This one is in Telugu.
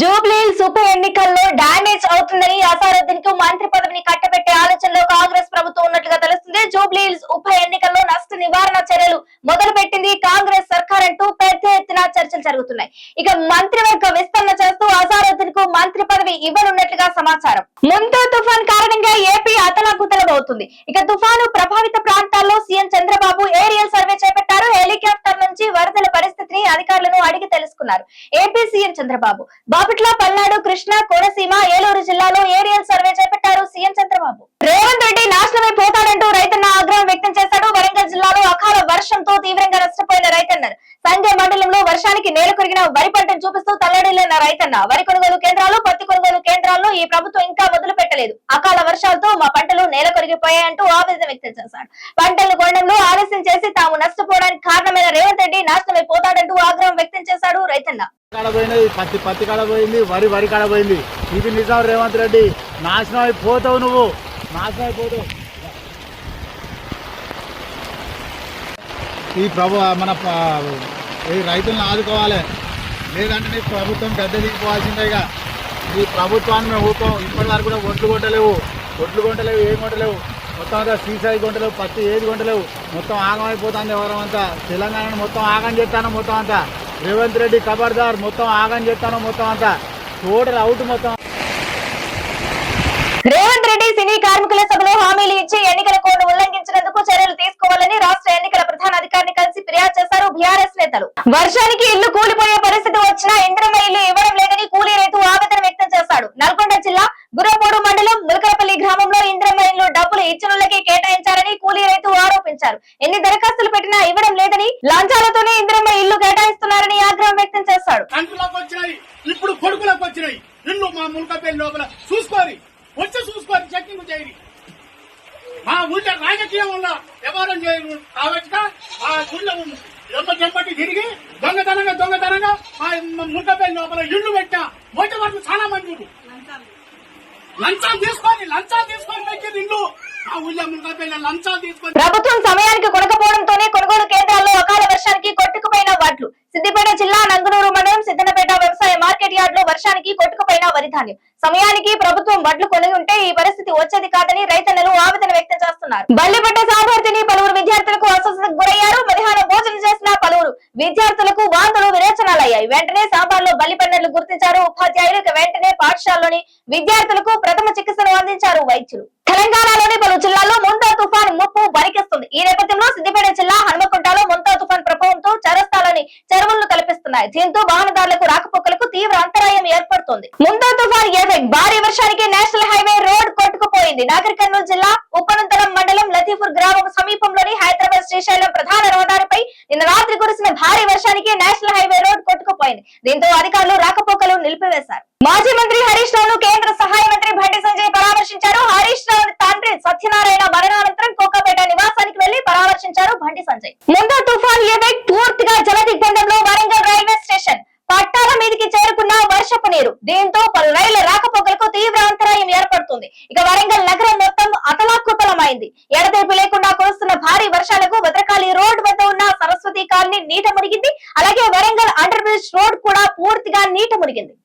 జూబ్లీహిల్స్ ఉప ఎన్నికల్లో డామేజ్ అవుతుందని అసారుద్దీన్కు మంత్రి పదవిని కట్టబెట్టే ఆలోచనలో కాంగ్రెస్ ప్రభుత్వం ఉన్నట్లుగా తెలుస్తుంది. జూబ్లీ ఉప ఎన్నికల్లో నష్ట నివారణ చర్యలు మొదలు పెట్టింది కాంగ్రెస్ సర్కార్ అంటూ పెద్ద ఎత్తున చర్చలు జరుగుతున్నాయి. ఇక మంత్రివర్గ విస్తరణ చేస్తూ అజారుద్దీన్కు మంత్రి పదవి ఇవ్వనున్నట్లుగా సమాచారం. ముందు తుఫాన్ కారణంగా ఏపీ అతలాకుతలమవుతుంది ఇక తుఫాను ప్రభావిత ప్రాంతాల్లో సీఎం చంద్రబాబు ఏరియల్ సర్వే చేపట్టారు. హెలికాప్టర్ నుంచి వరదల పరిస్థితిని అధికారులను అడిగి తెలుసుకున్నారు. AP CM Chandrababu. Bapatla Palnadu Krishna Konaseema Eluru జిల్లాలో ఏరియల్ సర్వే చేపట్టారు సీఎం చంద్రబాబు. రేవంత్ రెడ్డి నాశనమైపోతారు వర్షానికి నేల కొరిగిన వరి పంటను చూపిస్తూ తల్లడిల్లిన రైతన్న. వరి కొనుగోలు కేంద్రాలు పత్తి కొనుగోలు కేంద్రాల్లో ఈ ప్రభుత్వం ఇంకా మొదలు పెట్టలేదు అకాల వర్షాలతో మా పంటలు నేల కొరిగిపోయాయంటూ ఆవేదన వ్యక్తం చేశారు. పంటలను కొనడంలో ఆలస్యం చేసి తాము నష్టపోవడానికి కారణమైన రేవంత్ రెడ్డి నాశనమైపోతాడంటూ ఆగ్రహం వ్యక్తం చేశాడు రైతన్న. పత్తి పత్తి కడపోయింది వరి వరి కడపోయింది ఇది నిజాం రేవంత్ రెడ్డి. నాశనం అయిపోతావు నువ్వు. నాశనం అయిపోతావు ఈ ప్రభు మన ఈ రైతులను ఆదుకోవాలి. లేదంటే నీ ప్రభుత్వం పెద్ద దిగిపోవాల్సిందేగా ఈ ప్రభుత్వాన్ని మేము ఊపం ఇప్పటి వరకు కూడా ఒడ్లు కొట్టలేవు. ఒడ్లు కొంటలేవు ఏం కొంటలేవు మొత్తం అంతా సీసాయి కొంటలేవు పత్తి ఏది కొంటలేవు మొత్తం ఆగం ఎవరం అంతా. తెలంగాణను మొత్తం ఆగం చేస్తాను మొత్తం అంతా. రేవంత్ రెడ్డి ఖబర్దార్ మొత్తం ఆగం చేస్తాను మొత్తం అంతా. టోటల్ అవుట్ మొత్తం. రేవంత్ రెడ్డి సినీ కార్మికుల సభలో హామీలు ఇచ్చి ఎన్నికల కోడ్ ఉల్లంఘించినందుకు చర్యలు తీసుకోవాలని రాష్ట్ర ఎన్నికల బీఆర్ఎస్ నేతలు. వర్షానికి ఇల్లు కూలిపోయే పరిస్థితి వచ్చినా ఇంద్రమ ఇల్లు ఇవ్వడం లేదని కూలీ రైతు ఆవేదన వ్యక్తం చేశాడు. నల్గొండ జిల్లా గురపూడు మండలం ములకలపల్లి గ్రామంలో ఇంద్రమ ఇల్లు డబ్బులు ఇచ్చినులకి కేటాయించారని కూలీ రైతు ఆరోపించారు. ఎన్ని దరఖాస్తులు పెట్టినా ఇవ్వడం లేదని లాంఛాలతోనే ఇంద్రమ ఇల్లు కేటాయిస్తున్నారని ఆగ్రహం వ్యక్తం చేశాడు. ఇప్పుడు కొడుకులకు వచ్చినాయి. ఇల్లు మా లోపల చూసుకోరి వచ్చి చూసుకోరి చెక్కింగ్ మా ఊళ్ళో రాజకీయం వల్ల వ్యవహారం చేయరు కాబట్టి మా ఊళ్ళో ఎమ్మ చెంపటి తిరిగి దొంగతనంగా దొంగతనంగా మా మునకపల్లి లోపల ఇళ్ళు పెట్టా. మొదటి వరకు చాలా మంది లంచాలు తీసుకొని లంచాలు తీసుకొని పెట్టింది ఇల్లు. మా ఊళ్ళో మునకపల్లి లంచాలు తీసుకొని ప్రభుత్వం సమయానికి కొనకపోవడంతోనే కొనుగోలు కేంద్రాల్లో అకాల వర్షానికి కొట్టుకుపోయిన వడ్లు సిద్దిపేట జిల్లా మార్కెట్ యార్డ్లో వర్షానికి కొట్టుకుపోయిన వరి ధాన్యం సమయానికి ప్రభుత్వం వడ్లు కొని ఉంటే ఈ పరిస్థితి వచ్చేది కాదని రైతన్నలు ఆవేదన వ్యక్తం చేస్తున్నారు. బల్లిపట్ట సామర్థ్యని పలువురు విద్యార్థులకు అస్వస్థతకు గురయ్యారు. మధ్యాహ్నం భోజనం చేసిన పలువురు విద్యార్థులకు వాంతులు విరేచనాలయ్యాయి. వెంటనే సాంబార్లో బల్లిపన్నలు గుర్తించారు ఉపాధ్యాయులు ఇక వెంటనే పాఠశాలలోని విద్యార్థులకు ప్రథమ చికిత్సను అందించారు వైద్యులు. తెలంగాణలోని పలు జిల్లాల్లో ముంతా తుఫాన్ ముప్పు వరికిస్తుంది. ఈ నేపథ్యంలో సిద్దిపేట జిల్లా హనుమకొండలో ముంతా తుఫాన్ ప్రభావంతో చరస్తాలని చెరువులను తలపిస్తున్నాయి. దీంతో వాహనదారులకు రాకపోకలకు తీవ్ర అంతరాయం ఏర్పడుతుంది. ముందు తుఫాన్ ఎఫెక్ట్ భారీ వర్షానికి నేషనల్ హైవే రోడ్ కొట్టుకుపోయింది. నాగర్ కర్నూలు జిల్లా ఉపనంతరం మండలం లతీఫుర్ గ్రామం సమీపంలోని హైదరాబాద్ శ్రీశైలం ప్రధాన రహదారిపై నిన్న రాత్రి కురిసిన భారీ వర్షానికి నేషనల్ హైవే రోడ్ కొట్టుకుపోయింది. దీంతో అధికారులు రాకపోకలు నిలిపివేశారు. మాజీ మంత్రి హరీష్ రావును కేంద్ర సహాయ మంత్రి బండి సంజయ్ పరామర్శించారు. హరీష్ రావు తండ్రి సత్యనారాయణ మరణానంతరం కోకాపేట నివాసానికి వెళ్ళి పరామర్శించారు బండి సంజయ్. ముందు తుఫాన్ ఎఫెక్ట్ దీంతో పలు రైళ్ళ రాకపోకలకు తీవ్ర అంతరాయం ఏర్పడుతుంది. ఇక వరంగల్ నగరం మొత్తం అతలాకుతలమైంది. ఎడతెరిపి లేకుండా కురుస్తున్న భారీ వర్షాలకు భద్రకాళి రోడ్ వద్ద ఉన్న సరస్వతి కాలనీ నీట మునిగింది. అలాగే వరంగల్ అండర్ బ్రిడ్జ్ రోడ్ కూడా పూర్తిగా నీట మునిగింది.